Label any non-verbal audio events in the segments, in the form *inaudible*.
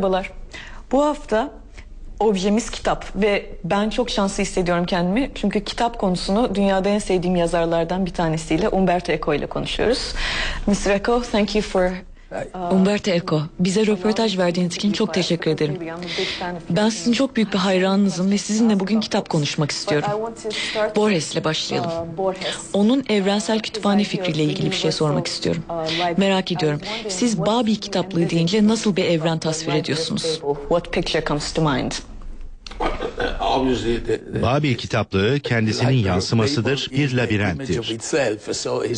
Merhabalar. Bu hafta objemiz kitap ve ben çok şanslı hissediyorum kendimi. Çünkü kitap konusunu dünyada en sevdiğim yazarlardan bir tanesiyle Umberto Eco ile konuşuyoruz. Mr. Eco, thank you for Umberto Eco, bize röportaj verdiğiniz için çok teşekkür ederim. Ben sizin çok büyük bir hayranınızım ve sizinle bugün kitap konuşmak istiyorum. Borges ile başlayalım. Onun evrensel kütüphane fikriyle ilgili bir şey sormak istiyorum. Merak ediyorum. Siz Babil kitaplığı deyince nasıl bir evren tasvir ediyorsunuz? Babil kitaplığı kendisinin yansımasıdır, bir labirenttir.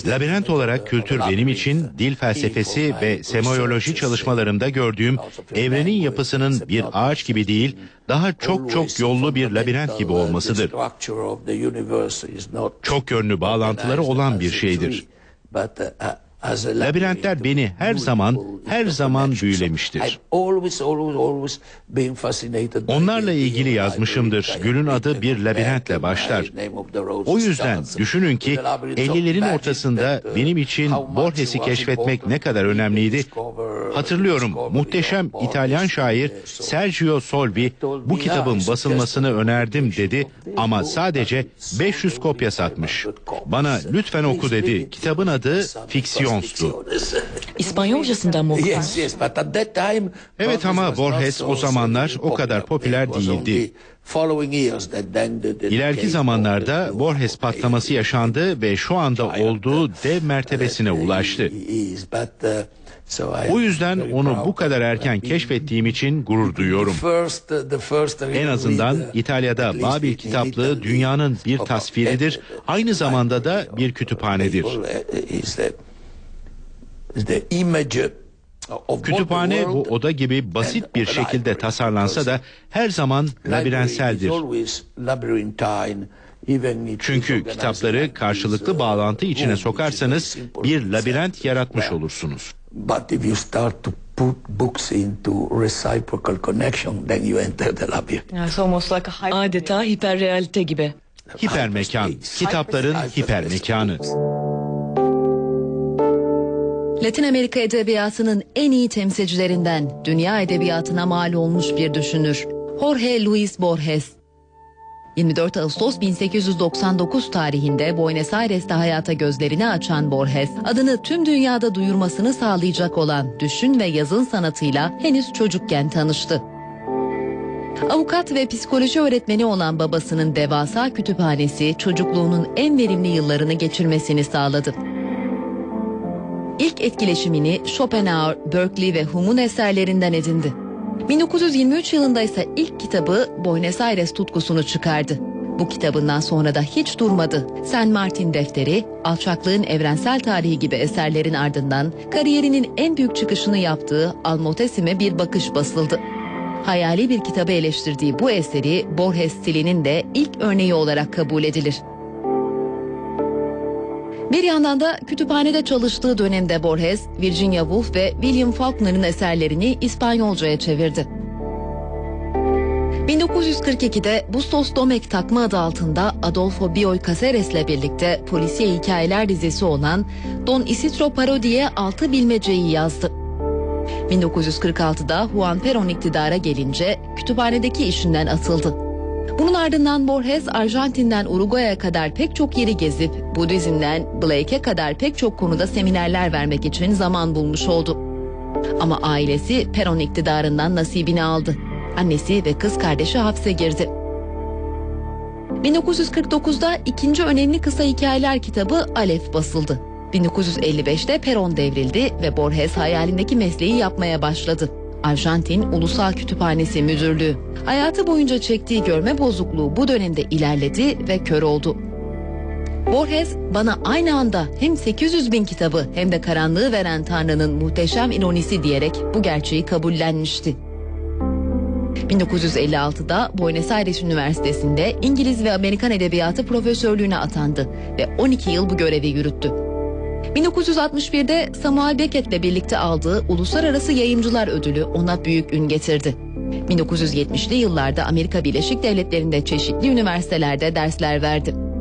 Labirent olarak kültür benim için dil felsefesi ve semiyoloji çalışmalarımda gördüğüm evrenin yapısının bir ağaç gibi değil, daha çok çok yollu bir labirent gibi olmasıdır. Çok yönlü bağlantıları olan bir şeydir. Labirentler beni her zaman, her zaman büyülemiştir. Onlarla ilgili yazmışımdır. Gül'ün adı bir labirentle başlar. O yüzden düşünün ki 50'lerin ortasında benim için Borges'i keşfetmek ne kadar önemliydi. Hatırlıyorum muhteşem İtalyan şair Sergio Solvi bu kitabın basılmasını önerdim dedi ama sadece 500 kopya satmış. Bana lütfen oku dedi. Kitabın adı Fiksiyonstu. İspanyolcasından mı? Evet ama Borges o zamanlar o kadar popüler değildi. İleriki zamanlarda Borges patlaması yaşandı ve şu anda olduğu dev mertebesine ulaştı. O yüzden onu bu kadar erken keşfettiğim için gurur duyuyorum. En azından İtalya'da Babil kitaplığı dünyanın bir tasviridir, aynı zamanda da bir kütüphanedir. Kütüphane bu oda gibi basit bir şekilde tasarlansa da her zaman labirentseldir. Çünkü kitapları karşılıklı bağlantı içine sokarsanız bir labirent yaratmış olursunuz. But if you start to put books into reciprocal connection, then you enter the labyrinth. Yeah, it's almost like a hyper- Adeta hiperrealite gibi. Hipermekan, kitapların hipermekanı. Latin Amerika edebiyatının en iyi temsilcilerinden dünya edebiyatına mal olmuş bir düşünür. Jorge Luis Borges. 24 Ağustos 1899 tarihinde Buenos Aires'te hayata gözlerini açan Borges, adını tüm dünyada duyurmasını sağlayacak olan düşün ve yazın sanatıyla henüz çocukken tanıştı. Avukat ve psikoloji öğretmeni olan babasının devasa kütüphanesi çocukluğunun en verimli yıllarını geçirmesini sağladı. İlk etkileşimini Schopenhauer, Berkeley ve Hume'un eserlerinden edindi. 1923 yılında ise ilk kitabı Buenos Aires tutkusunu çıkardı. Bu kitabından sonra da hiç durmadı. San Martin defteri, alçaklığın evrensel tarihi gibi eserlerin ardından kariyerinin en büyük çıkışını yaptığı Almotesime bir bakış basıldı. Hayali bir kitabı eleştirdiği bu eseri Borges stilinin de ilk örneği olarak kabul edilir. Bir yandan da kütüphanede çalıştığı dönemde Borges, Virginia Woolf ve William Faulkner'ın eserlerini İspanyolcaya çevirdi. 1942'de Bustos Domek takma adı altında Adolfo Bioy Caceres'le birlikte polisiye hikayeler dizisi olan Don Isidro Parodi'ye altı bilmeceyi yazdı. 1946'da Juan Perón iktidara gelince kütüphanedeki işinden atıldı. Bunun ardından Borges Arjantin'den Uruguay'a kadar pek çok yeri gezip Budizm'den Blake'e kadar pek çok konuda seminerler vermek için zaman bulmuş oldu. Ama ailesi Perón iktidarından nasibini aldı. Annesi ve kız kardeşi hapse girdi. 1949'da ikinci önemli kısa hikayeler kitabı Alef basıldı. 1955'te Perón devrildi ve Borges hayalindeki mesleği yapmaya başladı. Arjantin Ulusal Kütüphanesi Müdürlüğü. Hayatı boyunca çektiği görme bozukluğu bu dönemde ilerledi ve kör oldu. Borges bana aynı anda hem 800 bin kitabı hem de karanlığı veren Tanrı'nın muhteşem ironisi diyerek bu gerçeği kabullenmişti. 1956'da Buenos Aires Üniversitesi'nde İngiliz ve Amerikan Edebiyatı profesörlüğüne atandı ve 12 yıl bu görevi yürüttü. 1961'de Samuel Beckett'le birlikte aldığı Uluslararası Yayımcılar Ödülü ona büyük ün getirdi. 1970'li yıllarda Amerika Birleşik Devletleri'nde çeşitli üniversitelerde dersler verdi.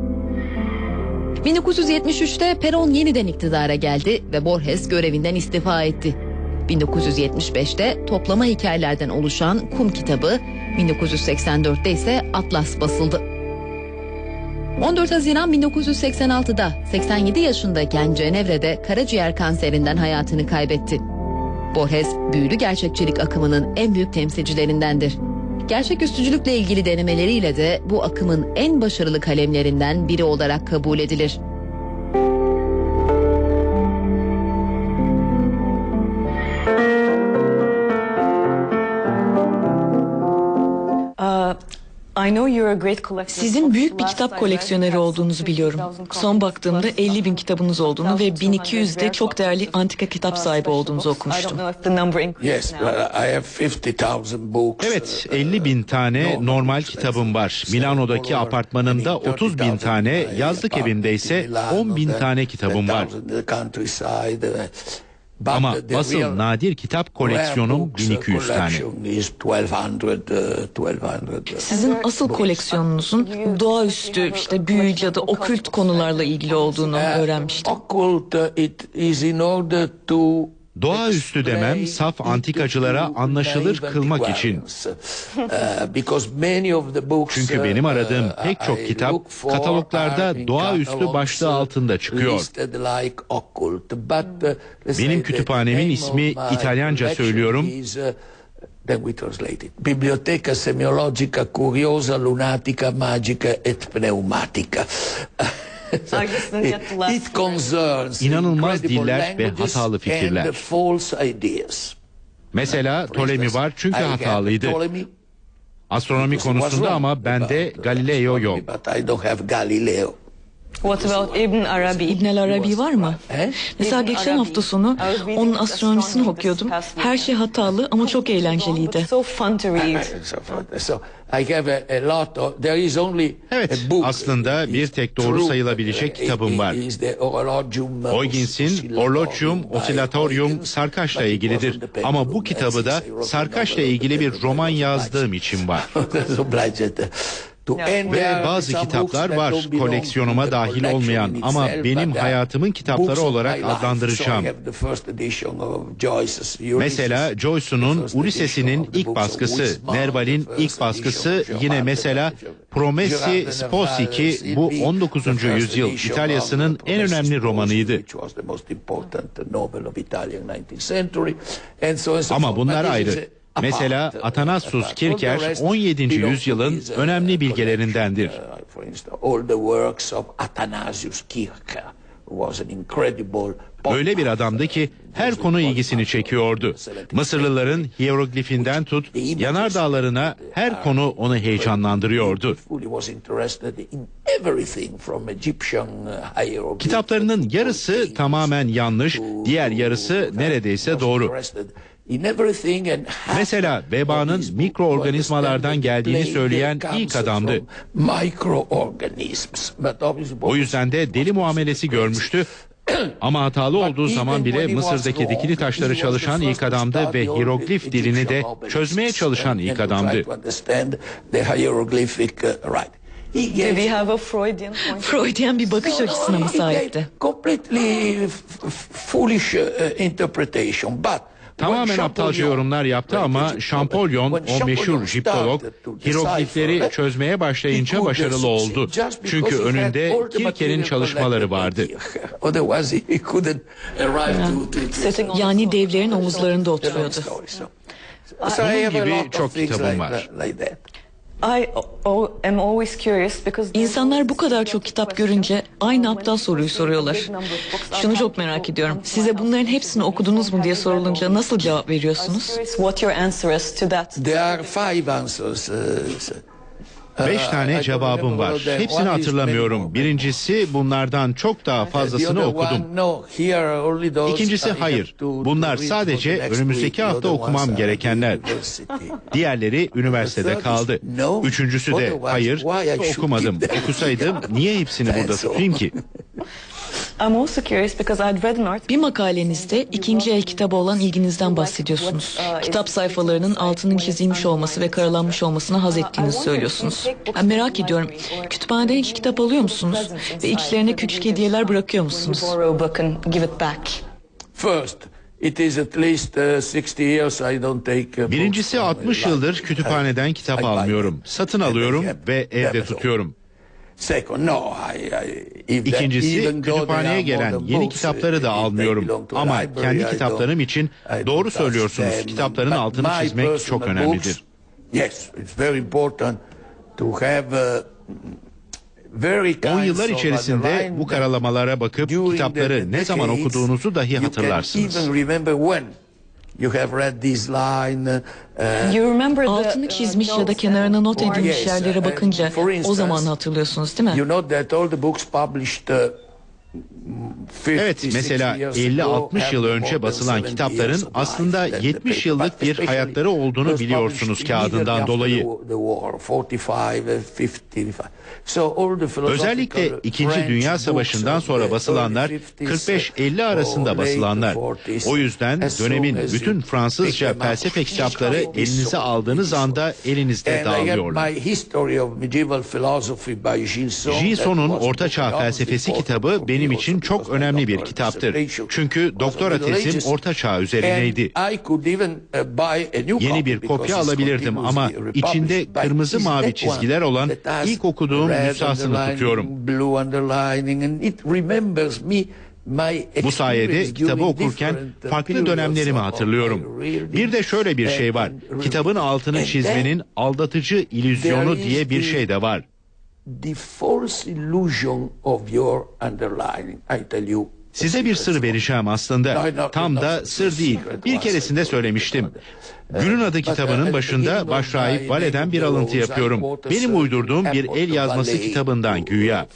1973'te Perón yeniden iktidara geldi ve Borges görevinden istifa etti. 1975'te toplama hikayelerden oluşan Kum kitabı, 1984'te ise Atlas basıldı. 14 Haziran 1986'da 87 yaşındayken Cenevre'de karaciğer kanserinden hayatını kaybetti. Borges, büyülü gerçekçilik akımının en büyük temsilcilerindendir. Gerçeküstücülükle ilgili denemeleriyle de bu akımın en başarılı kalemlerinden biri olarak kabul edilir. Sizin büyük bir kitap koleksiyoneri olduğunuzu biliyorum. Son baktığımda 50 bin kitabınız olduğunu ve 1200'de çok değerli antika kitap sahibi olduğunuzu okumuştum. Yes, but I have 50,000 books. Evet 50 bin tane normal kitabım var. Milano'daki apartmanımda 30 bin tane, yazlık evimde ise 10 bin tane kitabım var. Ama asıl nadir kitap koleksiyonum 1200 tane. Sizin asıl koleksiyonunuzun doğaüstü, işte büyü ya da okült konularla ilgili olduğunu öğrenmiştim. Doğaüstü demem saf antikacılara anlaşılır kılmak için. Çünkü benim aradığım pek çok kitap kataloglarda doğaüstü başlığı altında çıkıyor. Benim kütüphanemin ismi İtalyanca söylüyorum. Biblioteca semiologica curiosa, lunatica, magica et pneumatica. *laughs* *laughs* It concerns İnanılmaz incredible diller ve hatalı fikirler. and false ideas. Mesela Ptolemy var çünkü hatalıydı. Astronomi konusunda ama bende Galileo yok. What about Ibn Arabi? İbn el Arabi var mı? Eh? Mesela İbn geçen Arabi. hafta sonu onun astronomisini okuyordum. Her şey hatalı ama çok eğlenceliydi. So fun to read. *laughs* So, I have a, lot there is only Evet, a book. aslında bir tek doğru sayılabilecek kitabım it- var. Huygens Orlogium Oscillatorium Sarkaç'la ilgilidir. Ama bu kitabı da Sarkaç'la ilgili bir roman yazdığım için var. *laughs* Ve bazı kitaplar var koleksiyonuma dahil olmayan ama benim hayatımın kitapları olarak adlandıracağım. Mesela Joyce'un Ulysses'inin ilk baskısı, Nerval'in ilk baskısı, yine mesela Promessi Sposi ki bu 19. yüzyıl İtalya'sının en önemli romanıydı. Ama bunlar ayrı. Mesela Athanasius Kircher 17. yüzyılın önemli bilgelerindendir. Öyle bir adamdı ki her konu ilgisini çekiyordu. Mısırlıların hieroglifinden tut, yanardağlarına her konu onu heyecanlandırıyordu. Kitaplarının yarısı tamamen yanlış, diğer yarısı neredeyse doğru. Mesela vebanın mikroorganizmalardan geldiğini söyleyen ilk adamdı. O yüzden de deli muamelesi görmüştü. *clears throat* Ama hatalı olduğu zaman bile Mısır'daki dikili taşları çalışan ilk adamdı ve hieroglif dilini de çözmeye çalışan ilk adamdı. He have a Freudian point? Freudian bir bakış açısına mı sahipti? Completely foolish uh, interpretation, but Tamamen aptalca yorumlar yaptı ama Champollion, o meşhur jiptolog, hieroglifleri çözmeye başlayınca başarılı oldu. Çünkü önünde Kirker'in çalışmaları vardı. *laughs* Yani devlerin omuzlarında oturuyordu. Bunun gibi çok kitabım var. İnsanlar bu kadar çok kitap görünce aynı aptal soruyu soruyorlar. Şunu çok merak ediyorum. Size bunların hepsini okudunuz mu diye sorulunca nasıl cevap veriyorsunuz? What your answer is to that? There are five answers. Beş tane cevabım var. Hepsini hatırlamıyorum. Birincisi bunlardan çok daha fazlasını okudum. İkincisi hayır. Bunlar sadece önümüzdeki hafta okumam gerekenler. Diğerleri üniversitede kaldı. Üçüncüsü de hayır okumadım. Okusaydım *laughs* niye hepsini burada tutayım ki? Bir makalenizde ikinci el kitabı olan ilginizden bahsediyorsunuz. Kitap sayfalarının altının çizilmiş olması ve karalanmış olmasına haz ettiğinizi söylüyorsunuz. Ben merak ediyorum. Kütüphaneden iki kitap alıyor musunuz? Ve içlerine küçük hediyeler bırakıyor musunuz? First, uh, 60 years I don't take uh, Birincisi books from 60 the yıldır kütüphaneden kitap almıyorum. Satın alıyorum ve evde tutuyorum. Second, no, I, I, İkincisi kütüphaneye gelen yeni kitapları da almıyorum. Ama kendi kitaplarım için doğru söylüyorsunuz. Kitapların altını çizmek çok önemlidir. Yes, it's very important to have uh, very O kinds yıllar of içerisinde bu karalamalara bakıp kitapları ne zaman okuduğunuzu dahi hatırlarsınız. You have read this line. uh, You remember the, Altını uh, çizmiş ya da notes kenarına not edilmiş Yes, yerlere uh, bakınca for o instance, zaman hatırlıyorsunuz değil mi? You know that all the books published uh, 50, Evet 60 mesela years ago 50-60 have yıl önce basılan 70 kitapların aslında that the 70 paper, yıllık bir hayatları olduğunu biliyorsunuz kağıdından dolayı. after the war, 45, 55. So all the philosophical Özellikle İkinci French Dünya books Savaşı'ndan sonra basılanlar early 50s, 45-50 arasında basılanlar. late 40s, O yüzden dönemin bütün Fransızca felsefe kitapları elinize aldığınız anda elinizde dağılıyorlar. Gison'un Orta Çağ felsefesi kitabı benim me için çok önemli bir kitaptır. Çünkü doktora Ages. Orta Çağ üzerineydi. Yeni bir kopya alabilirdim ama içinde kırmızı mavi çizgiler olan ilk okuduğum nüshasını tutuyorum. Bu sayede kitabı okurken farklı dönemlerimi hatırlıyorum. Bir de şöyle bir şey var. Kitabın altını çizmenin aldatıcı is diye bir şey de var. The false illusion of your underlining. I tell you. Size bir sır vereceğim aslında. Tam da sır değil. Bir keresinde söylemiştim. Gül'ün adı kitabının başında başrahip Vale'den bir alıntı yapıyorum. Benim uydurduğum bir el yazması kitabından güya.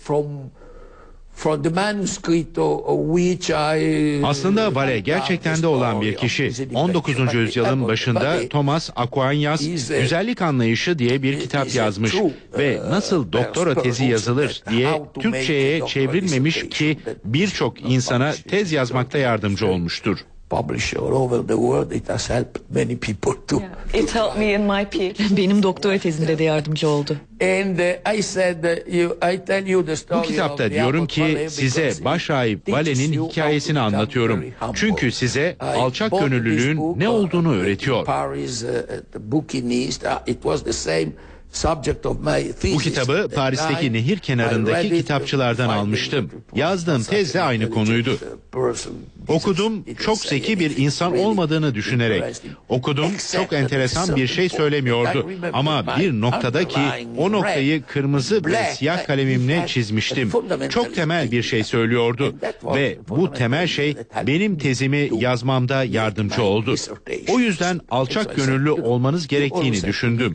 Aslında Vale gerçekten de olan bir kişi. 19. yüzyılın başında Thomas Aquinas güzellik anlayışı diye bir kitap yazmış ve nasıl doktora tezi yazılır diye Türkçe'ye çevrilmemiş ki birçok insana tez yazmakta yardımcı olmuştur. Published all over the world. It has helped many people too. It helped me in my PhD. *laughs* Benim doktora tezimde de yardımcı oldu. And uh, I said, uh, you, I tell you the story Bu kitapta of the diyorum ki size başrahip Vale'nin hikayesini anlatıyorum. Çünkü size alçak gönüllülüğün book, ne uh, olduğunu in öğretiyor. Paris, uh, the Bouquinist. Uh, it was the same Bu kitabı Paris'teki nehir kenarındaki kitapçılardan almıştım. Yazdığım tez de aynı konuydu. Okudum çok zeki bir insan olmadığını düşünerek. Okudum çok enteresan bir şey söylemiyordu. Ama bir noktada ki o noktayı kırmızı ve siyah kalemimle çizmiştim. Çok temel bir şey söylüyordu. Ve bu temel şey benim tezimi yazmamda yardımcı oldu. O yüzden alçak gönüllü olmanız gerektiğini düşündüm.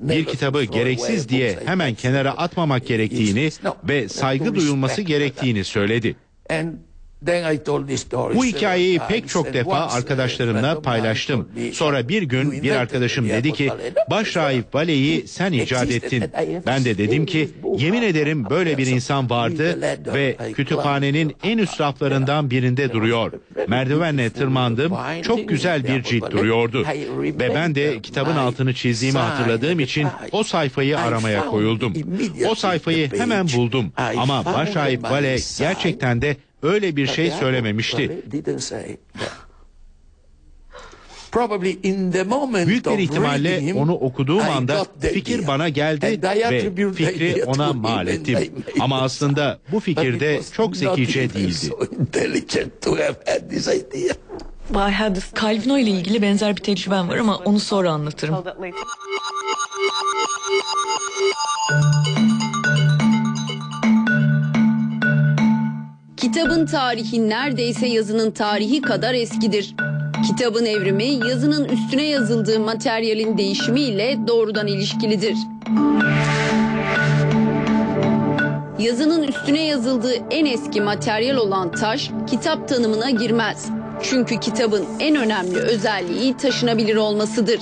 Bir never kitabı gereksiz diye hemen kenara atmamak gerektiğini ve saygı duyulması gerektiğini söyledi. Bu hikayeyi pek çok defa friend arkadaşlarımla paylaştım. Sonra bir "You gün bir arkadaşım dedi ki Abbot Vale." başrahip Vale'yi sen icat ettin. Ben de dedim ki yemin ederim böyle bir insan vardı ve kütüphanenin en üst raflarından birinde duruyor. Merdivenle tırmandım çok güzel bir cilt duruyordu. Ve ben de kitabın altını çizdiğimi hatırladığım için o sayfayı aramaya koyuldum. O sayfayı hemen buldum ama başrahip Vale gerçekten de öyle bir şey söylememişti. Büyük bir ihtimalle onu okuduğum anda fikir bana geldi ve fikri ona mal ettim. Ama aslında bu fikir de çok zekice değildi. I had this Calvino ile ilgili benzer bir tecrübem var ama onu sonra anlatırım. Kitabın tarihi neredeyse yazının tarihi kadar eskidir. Kitabın evrimi yazının üstüne yazıldığı materyalin değişimiyle doğrudan ilişkilidir. Yazının üstüne yazıldığı en eski materyal olan taş kitap tanımına girmez. Çünkü kitabın en önemli özelliği taşınabilir olmasıdır.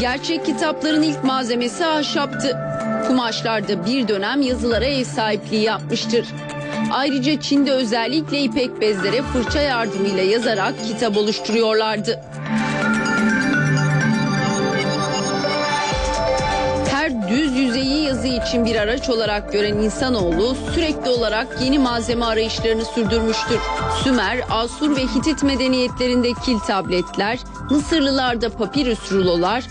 Gerçek kitapların ilk malzemesi ahşaptı. Kumaşlar da bir dönem yazılara ev sahipliği yapmıştır. Ayrıca Çin'de özellikle ipek bezlere fırça yardımıyla yazarak kitap oluşturuyorlardı. Her düz yüzeyi yazı için bir araç olarak gören insanoğlu sürekli olarak yeni malzeme arayışlarını sürdürmüştür. Sümer, Asur ve Hitit medeniyetlerinde kil tabletler, Mısırlılarda papirüs rulolar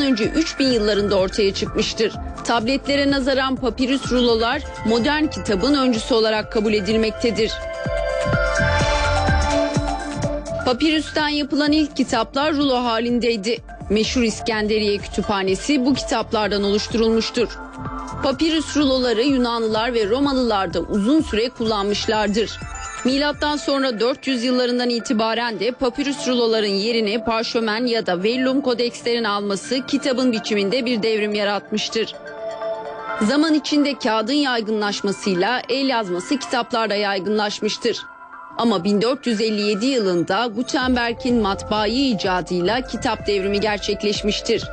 önce 3000 yıllarında ortaya çıkmıştır. Tabletlere nazaran papirüs rulolar modern kitabın öncüsü olarak kabul edilmektedir. Papirüsten yapılan ilk kitaplar rulo halindeydi. Meşhur İskenderiye Kütüphanesi bu kitaplardan oluşturulmuştur. Papirüs ruloları Yunanlılar ve Romalılar da uzun süre kullanmışlardır. Milattan sonra 400 yıllarından itibaren de papirüs ruloların yerini parşömen ya da vellum kodekslerin alması kitabın biçiminde bir devrim yaratmıştır. Zaman içinde kağıdın yaygınlaşmasıyla el yazması kitaplarda yaygınlaşmıştır. Ama 1457 yılında Gutenberg'in matbaayı icadıyla kitap devrimi gerçekleşmiştir.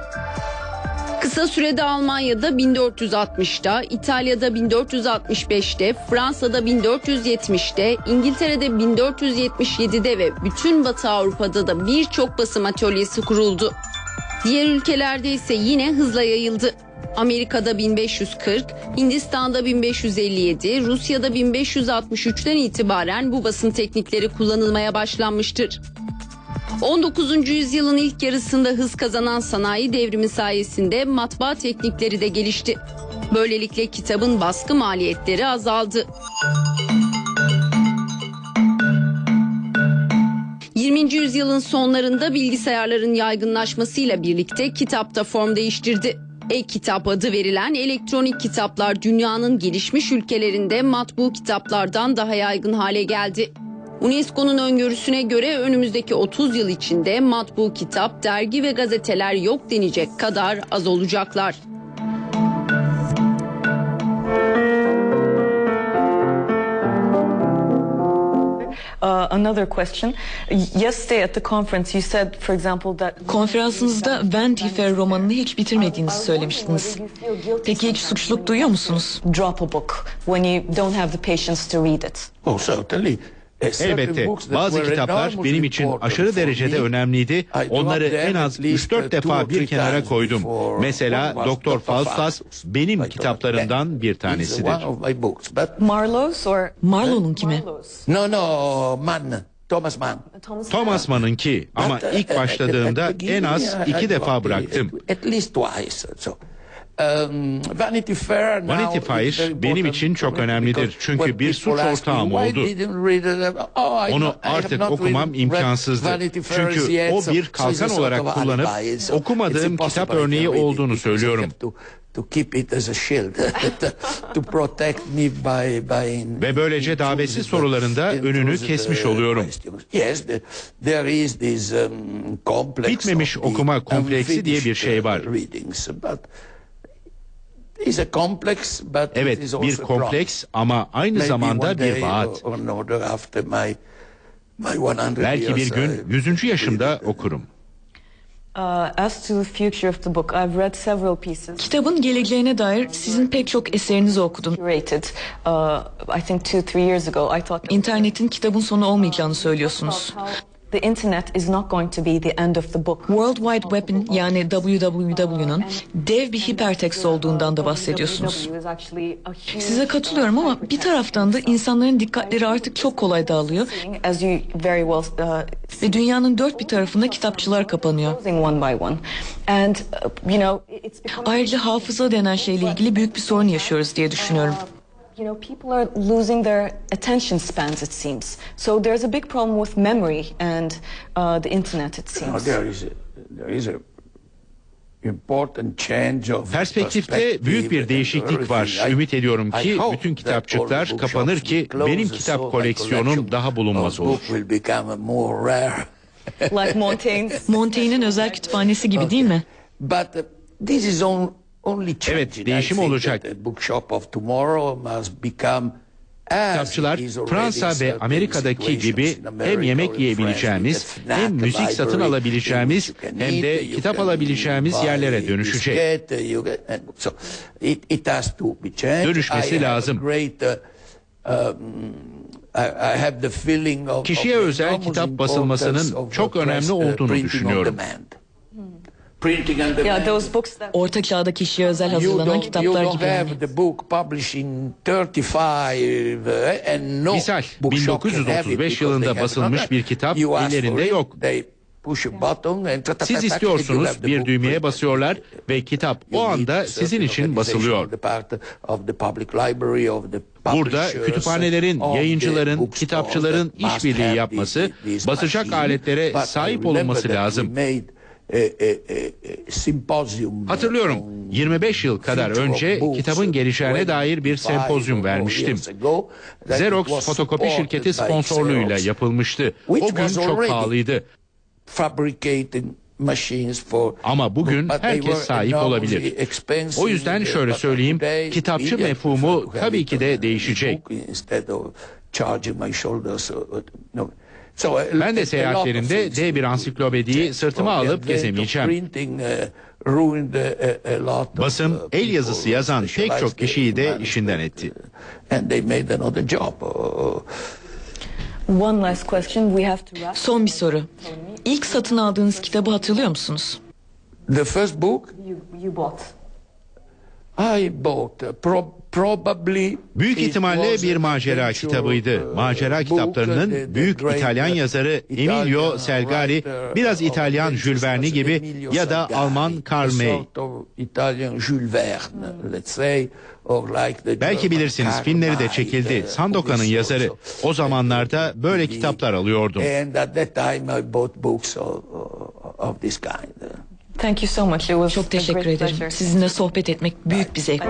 Kısa sürede Almanya'da 1460'da, İtalya'da 1465'te, Fransa'da 1470'te, İngiltere'de 1477'de ve bütün Batı Avrupa'da da birçok basım atölyesi kuruldu. Diğer ülkelerde ise yine hızla yayıldı. Amerika'da 1540, Hindistan'da 1557, Rusya'da 1563'ten itibaren bu basın teknikleri kullanılmaya başlanmıştır. 19. yüzyılın ilk yarısında hız kazanan sanayi devrimi sayesinde matbaa teknikleri de gelişti. Böylelikle kitabın baskı maliyetleri azaldı. 20. yüzyılın sonlarında bilgisayarların yaygınlaşmasıyla birlikte kitap da form değiştirdi. E-kitap adı verilen elektronik kitaplar dünyanın gelişmiş ülkelerinde matbu kitaplardan daha yaygın hale geldi. UNESCO'nun öngörüsüne göre önümüzdeki 30 yıl içinde matbu kitap, dergi ve gazeteler yok denecek kadar az olacaklar. Uh, another question. Yesterday at the conference you said, for example, that... Konferansınızda Vanity Fair romanını hiç bitirmediğinizi söylemiştiniz. Peki hiç suçluluk duyuyor musunuz? Drop a book when you don't have the patience to read it. Oh, certainly. Uh, Elbette bazı kitaplar benim için aşırı derecede önemliydi. Onları en az at least, 3-4 uh, defa bir kenara koydum. Mesela Doktor Dr. Faustus Faustus benim Beck. bir tanesidir. Marlowe'nun kimi? no, no, Mann, Thomas Mann. Thomas Mann'ınki ama uh, ilk at- at başladığımda en az iki defa bıraktım. Vanity Fair now Vanity Fair benim için çok önemlidir. Çünkü bir suç ortağım "Why oldu." didn't read it?" Oh, Onu artık okumam imkansızdı. Çünkü o bir kalkan olarak kullanıp okumadığım kitap örneği olduğunu söylüyorum. *laughs* Ve böylece davesi sorularında önünü kesmiş uh, oluyorum. um, Bitmemiş okuma kompleksi diye bir şey uh, var. readings, but it's a complex, but it Evet is bir kompleks ama aynı Maybe zamanda one bir day vaat. or another after my, my 100 Belki bir gün I 100. yaşımda okurum. Uh, as to the future of the book, I've read several pieces. Kitabın geleceğine dair sizin pek çok eserinizi okudum. Curated, uh, I think two, three years ago, I thought... İnternetin kitabın sonu olmayacağını söylüyorsunuz. The internet is not going to be the end of the book. World Wide Web'in yani www'nun dev bir hipertekst olduğundan da bahsediyorsunuz. Size katılıyorum ama bir taraftan da insanların dikkatleri artık çok kolay dağılıyor ve dünyanın dört bir tarafında kitapçılar kapanıyor. uh, Ayrıca hafıza denen şeyle ilgili büyük bir sorun yaşıyoruz diye düşünüyorum. You know people are losing their attention spans it seems. So there's a big problem with memory and uh, the internet it No, seems. there is a, there is a important change of Perspektifte perspective büyük bir değişiklik var. Ümit ediyorum ki bütün kitapçıklar kapanır ki benim kitap koleksiyonum daha bulunmaz olur. like Montaigne's. Montaigne'in özel kütüphanesi gibi değil mi? But uh, this is on. Evet, değişim olacak. Kitapçılar Fransa ve Amerika'daki gibi hem yemek yiyebileceğimiz hem müzik satın alabileceğimiz hem de kitap alabileceğimiz yerlere dönüşecek. Dönüşmesi lazım. Uh, um, Kişiye özel kitap basılmasının çok önemli uh, olduğunu düşünüyorum. Orta çağda kişiye özel You hazırlanan kitaplar gibi yani. have the book published in 35 and no Misal, bookshop can have it 1935 because yılında they have basılmış bir kitap ellerinde yok. Siz istiyorsunuz have the bir düğmeye basıyorlar ve kitap o anda sizin için basılıyor. Burada kütüphanelerin, yayıncıların, kitapçıların işbirliği have yapması, basacak aletlere sahip olunması lazım. A- a- a symposium Hatırlıyorum on 25 yıl kadar önce kitabın gelişeceğine dair bir 25 sempozyum vermiştim. Xerox fotokopi şirketi sponsorluğuyla yapılmıştı. O gün çok pahalıydı. Ama bugün herkes sahip olabilir. O yüzden şöyle söyleyeyim, kitapçı mefhumu tabii ki de değişecek. Uh, Ben de seyahatlerimde dev bir ansiklopediyi sırtıma alıp gezemeyeceğim. uh, uh, Basın, el yazısı yazan pek çok kişiyi de in işinden etti. Son bir soru. İlk satın aldığınız kitabı hatırlıyor musunuz? The first book You, you bought. I bought uh, pro- probably Büyük ihtimalle bir macera kitabıydı. uh, Macera kitaplarının büyük İtalyan uh, yazarı Emilio Selgari, biraz İtalyan Jules Verne gibi ya da Alman Karl May. Belki bilirsiniz filmleri de çekildi. uh, Sandoka'nın yazarı. O zamanlarda böyle the- kitaplar alıyordum. Thank you so much. It was Çok teşekkür ederim. Sizinle sohbet etmek büyük bir zevk.